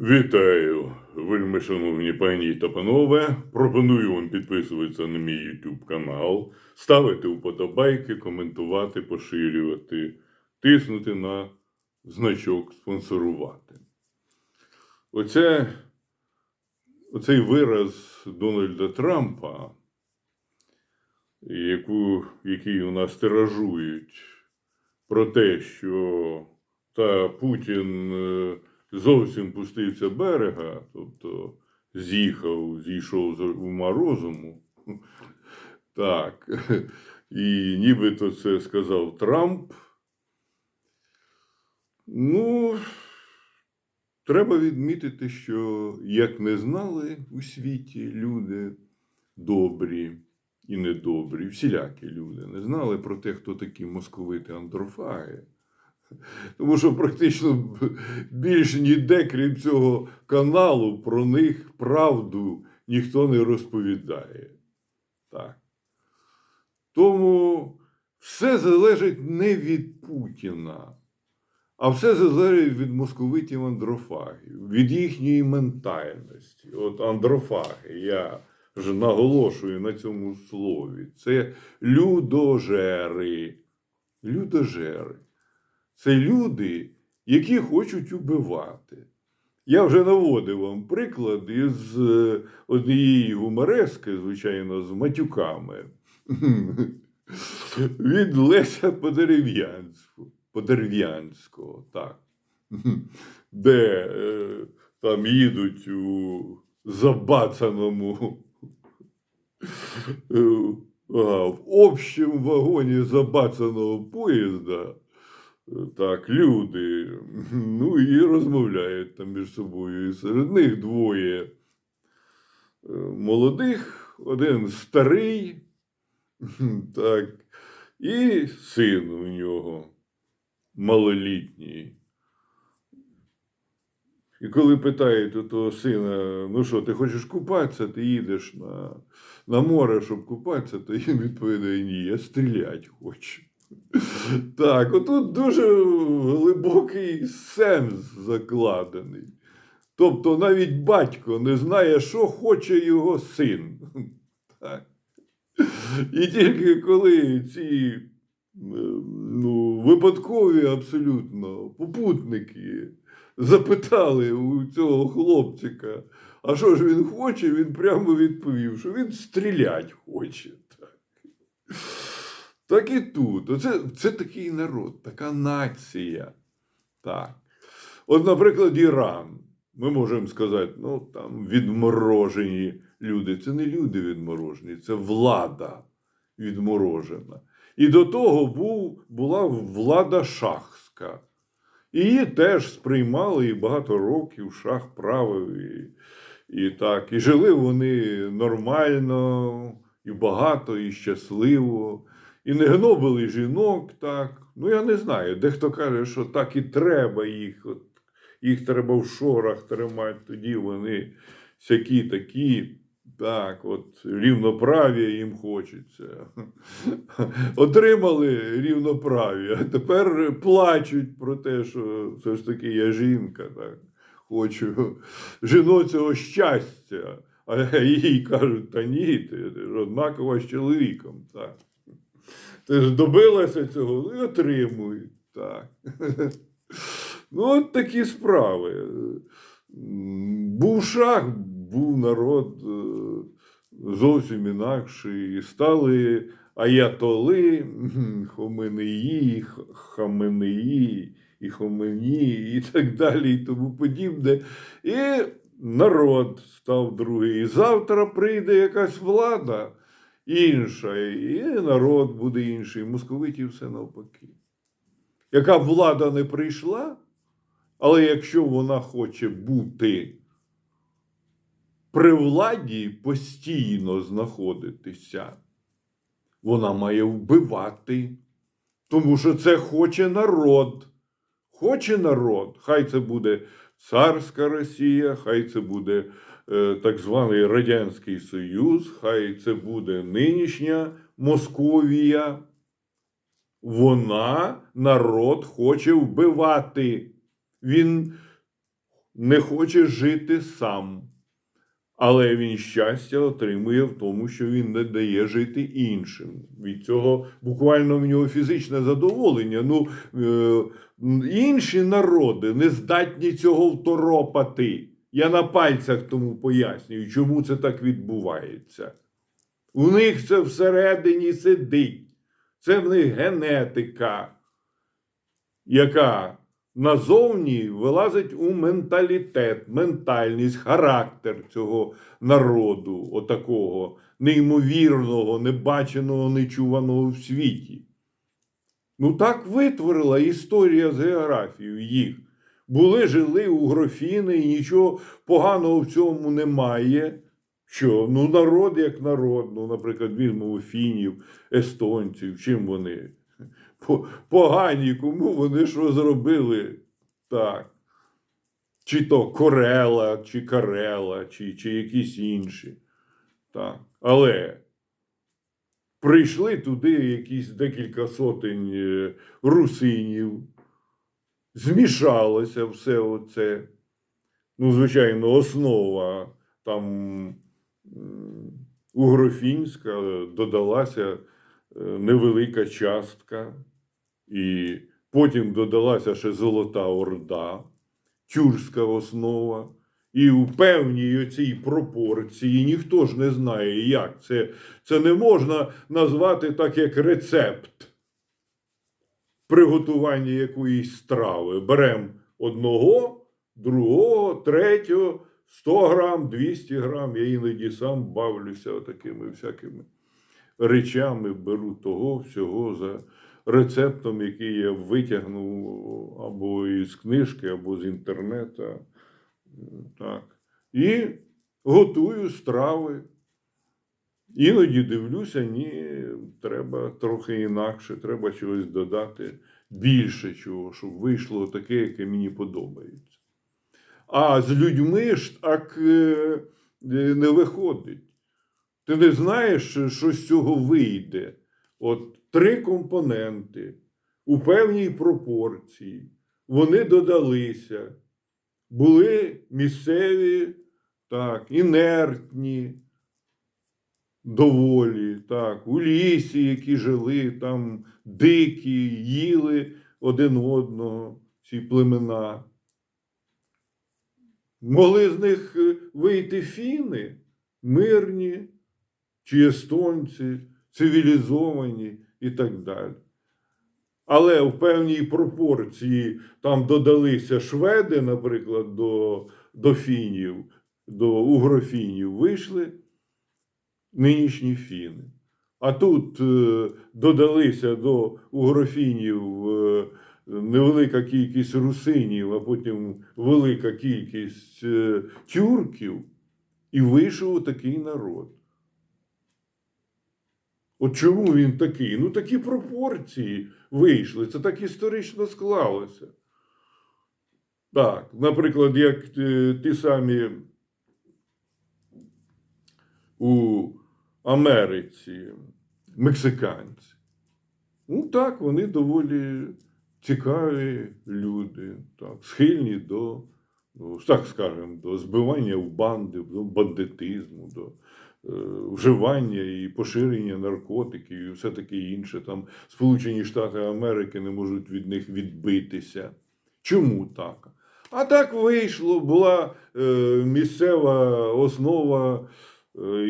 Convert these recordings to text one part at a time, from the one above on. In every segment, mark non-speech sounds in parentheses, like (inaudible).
Вітаю, вельми шановні пані та панове. Пропоную вам підписуватися на мій YouTube канал, ставити вподобайки, коментувати, поширювати, тиснути на значок спонсорувати. Оце, оцей вираз Дональда Трампа, яку, який у нас тиражують про те, що та Путін е, зовсім пустився берега, тобто з'їхав, зійшов з ума розуму. Так. І нібито це сказав Трамп. Ну, треба відмітити, що як не знали у світі люди добрі і недобрі, всілякі люди, не знали про те, хто такі московити андрофаги. Тому що практично більш ніде, крім цього каналу, про них правду ніхто не розповідає. Так. Тому все залежить не від Путіна, а все залежить від московитів андрофагів, від їхньої ментальності. От андрофаги, я вже наголошую на цьому слові. Це людожери. Людожери. Це люди, які хочуть убивати. Я вже наводив вам приклад із е, однієї гуморески, звичайно, з матюками (laughs) від Леся Подерев'янського, так. (laughs) де е, там їдуть у забацаному (laughs) е, в общому вагоні забацаного поїзда. Так, люди, ну і розмовляють там між собою. І серед них двоє е, молодих, один старий, (laughs) так, і син у нього малолітній. І коли питають у того сина, ну що, ти хочеш купатися, ти їдеш на, на море, щоб купатися, то він відповідає, ні, я стріляти хочу. Так, отут дуже глибокий сенс закладений. Тобто навіть батько не знає, що хоче його син. Так. І тільки коли ці е, ну, випадкові абсолютно попутники запитали у цього хлопчика, а що ж він хоче, він прямо відповів, що він стрілять хоче. Так. Так і тут. Оце, це такий народ, така нація. Так. От, наприклад, Іран. Ми можемо сказати, ну там відморожені люди. Це не люди відморожені, це влада відморожена. І до того був, була влада шахська. Її теж сприймали і багато років шах правив. І, і так. І жили вони нормально, і багато, і щасливо. І не гнобили жінок так. Ну, я не знаю. Дехто каже, що так і треба їх. От, їх треба в шорах тримати, тоді вони всякі такі. Так, от рівноправ'я їм хочеться. (laughs) Отримали рівноправ'я, а тепер плачуть про те, що все ж таки я жінка, так. Хочу жіноцього щастя. А (laughs) їй кажуть, та ні, ти ж однакова з чоловіком. Так. Добилася цього ну, і отримують. Так. (laughs) Ну, от такі справи. Був шах, був народ е, зовсім інакший. Стали аятоли, (laughs) Хоменеї, Хаменеї, і Хомені, і так далі, і тому подібне. І народ став другий. І завтра прийде якась влада інша, і народ буде інший. Московитів все навпаки. Яка влада не прийшла, але якщо вона хоче бути при владі постійно знаходитися, вона має вбивати. Тому що це хоче народ. Хоче народ. Хай це буде царська Росія, хай це буде так званий Радянський Союз, хай це буде нинішня Московія. Вона народ хоче вбивати. Він не хоче жити сам. Але він щастя отримує в тому, що він не дає жити іншим. Від цього буквально в нього фізичне задоволення. Ну, е, інші народи не здатні цього второпати. Я на пальцях тому пояснюю, чому це так відбувається. У них це всередині сидить. Це в них генетика, яка назовні вилазить у менталітет, ментальність, характер цього народу, отакого неймовірного, небаченого, нечуваного в світі. Ну так витворила історія з географією їх. Були, жили угрофіни, і нічого поганого в цьому немає. Що? Ну, народ як народ. Ну, наприклад, візьмемо фінів, естонців, чим вони? Погані, кому вони що зробили? Так. Чи то Корела, чи Карела, чи, чи якісь інші. Так. Але прийшли туди якісь декілька сотень е, русинів, змішалося все оце. Ну, звичайно, основа там угрофінська додалася е, невелика частка, і потім додалася ще Золота Орда, тюркська основа. І у певній цій пропорції ніхто ж не знає, як це. Це не можна назвати так, як рецепт приготування якоїсь страви. Беремо одного, другого, третього, 100 грам, 200 грам. Я іноді сам бавлюся такими всякими речами, беру того всього за рецептом, який я витягнув або із книжки, або з інтернету. Так. І готую страви. Іноді дивлюся, ні, треба трохи інакше, треба чогось додати більше чого, щоб вийшло таке, яке мені подобається. А з людьми ж так е, е, не виходить. Ти не знаєш, що з цього вийде. От три компоненти у певній пропорції, вони додалися, були місцеві, так, інертні доволі, так, у лісі, які жили, там дикі, їли один одного, ці племена. Могли з них е, вийти фіни, мирні, чи естонці, цивілізовані і так далі. Але в певній пропорції там додалися шведи, наприклад, до, до фінів, до угрофінів вийшли нинішні фіни. А тут е, додалися до угрофінів е, невелика кількість русинів, а потім велика кількість е, тюрків, і вийшов такий народ. От чому він такий? Ну, такі пропорції вийшли. Це так історично склалося. Так, наприклад, як е, ті самі у Америці мексиканці. Ну так, вони доволі цікаві люди, так, схильні до, ну, так скажемо, до збивання в банди, до бандитизму, до е, вживання і поширення наркотиків і все таке інше. Там Сполучені Штати Америки не можуть від них відбитися. Чому так? А так вийшло, була е, місцева основа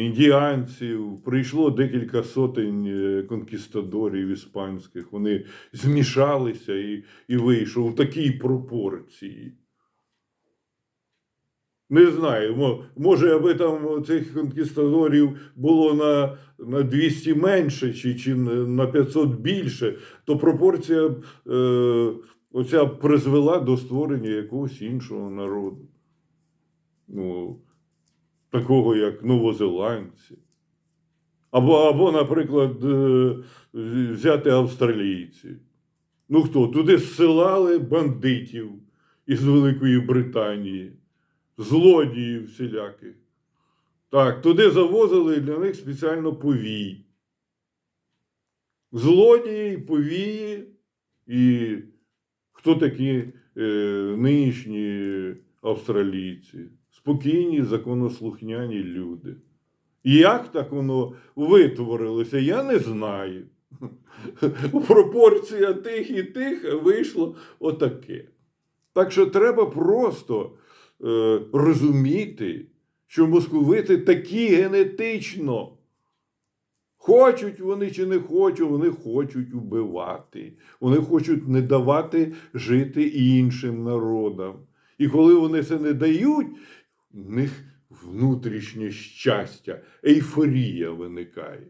індіанців, прийшло декілька сотень е, конкістадорів іспанських. Вони змішалися і, і вийшов в такій пропорції. Не знаю, може, аби там цих конкістадорів було на, на 200 менше чи, чи на 500 більше, то пропорція е, оця призвела до створення якогось іншого народу. Ну, такого як новозеландці. Або, або наприклад, е, взяти австралійці. Ну хто? Туди зсилали бандитів із Великої Британії, злодіїв всіляких. Так, туди завозили для них спеціально повій. Злодії, повії і хто такі е, нинішні австралійці, спокійні, законослухняні люди. Як так воно витворилося, я не знаю. Пропорція тих і тих вийшло отаке. Так що треба просто е, розуміти, що московити такі генетично. Хочуть вони чи не хочуть, вони хочуть убивати. Вони хочуть не давати жити іншим народам. І коли вони це не дають, них внутрішнє щастя, ейфорія виникає.